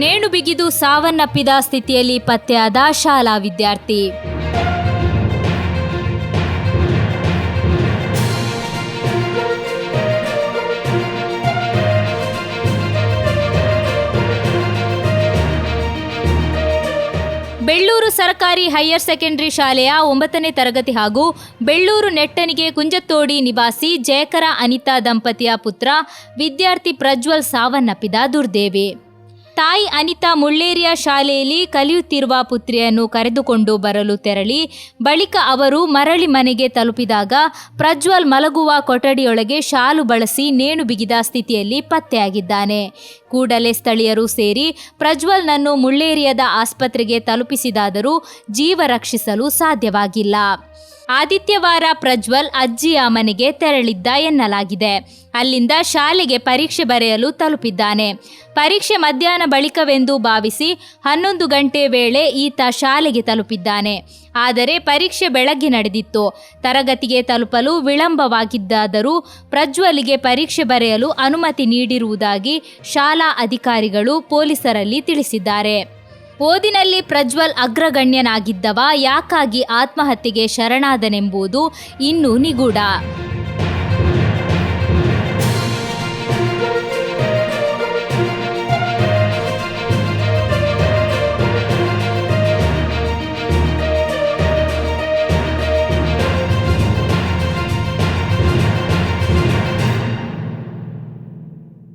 ನೇಣು ಬಿಗಿದು ಸಾವನ್ನಪ್ಪಿದ ಸ್ಥಿತಿಯಲ್ಲಿ ಪತ್ತೆಯಾದ ಶಾಲಾ ವಿದ್ಯಾರ್ಥಿ. ಬೆಳ್ಳೂರು ಸರ್ಕಾರಿ ಹೈಯರ್ ಸೆಕೆಂಡರಿ ಶಾಲೆಯ ಒಂಬತ್ತನೇ ತರಗತಿ ಹಾಗೂ ಬೆಳ್ಳೂರು ನೆಟ್ಟಣಿಗೆ ಕುಂಜತ್ತೋಡಿ ನಿವಾಸಿ ಜಯಕರ ಅನಿತಾ ದಂಪತಿಯ ಪುತ್ರ ವಿದ್ಯಾರ್ಥಿ ಪ್ರಜ್ವಲ್ ಸಾವನ್ನಪ್ಪಿದ ದುರ್ದೇವಿ. ತಾಯಿ ಅನಿತಾ ಮುಳ್ಳೇರಿಯ ಶಾಲೆಯಲ್ಲಿ ಕಲಿಯುತ್ತಿರುವ ಪುತ್ರಿಯನ್ನು ಕರೆದುಕೊಂಡು ಬರಲು ತೆರಳಿ, ಬಳಿಕ ಅವರು ಮರಳಿ ಮನೆಗೆ ತಲುಪಿದಾಗ ಪ್ರಜ್ವಲ್ ಮಲಗುವ ಕೊಠಡಿಯೊಳಗೆ ಶಾಲು ಬಳಸಿ ನೇಣು ಬಿಗಿದ ಸ್ಥಿತಿಯಲ್ಲಿ ಪತ್ತೆಯಾಗಿದ್ದಾನೆ. ಕೂಡಲೇ ಸ್ಥಳೀಯರು ಸೇರಿ ಪ್ರಜ್ವಲ್ನನ್ನು ಮುಳ್ಳೇರಿಯದ ಆಸ್ಪತ್ರೆಗೆ ತಲುಪಿಸಿದಾದರೂ ಜೀವ ರಕ್ಷಿಸಲು ಸಾಧ್ಯವಾಗಿಲ್ಲ. ಆದಿತ್ಯವಾರ ಪ್ರಜ್ವಲ್ ಅಜ್ಜಿಯ ಮನೆಗೆ ತೆರಳಿದ್ದ ಎನ್ನಲಾಗಿದೆ. ಅಲ್ಲಿಂದ ಶಾಲೆಗೆ ಪರೀಕ್ಷೆ ಬರೆಯಲು ತಲುಪಿದ್ದಾನೆ. ಪರೀಕ್ಷೆ ಮಧ್ಯಾಹ್ನ ಬಳಿಕವೆಂದು ಭಾವಿಸಿ ಹನ್ನೊಂದು ಗಂಟೆ ವೇಳೆ ಈತ ಶಾಲೆಗೆ ತಲುಪಿದ್ದಾನೆ. ಆದರೆ ಪರೀಕ್ಷೆ ಬೆಳಗ್ಗೆ ನಡೆದಿತ್ತು. ತರಗತಿಗೆ ತಲುಪಲು ವಿಳಂಬವಾಗಿದ್ದಾದರೂ ಪ್ರಜ್ವಲ್ಗೆ ಪರೀಕ್ಷೆ ಬರೆಯಲು ಅನುಮತಿ ನೀಡಿರುವುದಾಗಿ ಶಾಲಾ ಅಧಿಕಾರಿಗಳು ಪೊಲೀಸರಲ್ಲಿ ತಿಳಿಸಿದ್ದಾರೆ. ಓದಿನಲ್ಲಿ ಪ್ರಜ್ವಲ್ ಅಗ್ರಗಣ್ಯನಾಗಿದ್ದವ ಯಾಕಾಗಿ ಆತ್ಮಹತ್ಯೆಗೆ ಶರಣಾದನೆಂಬುದು ಇನ್ನೂ ನಿಗೂಢ.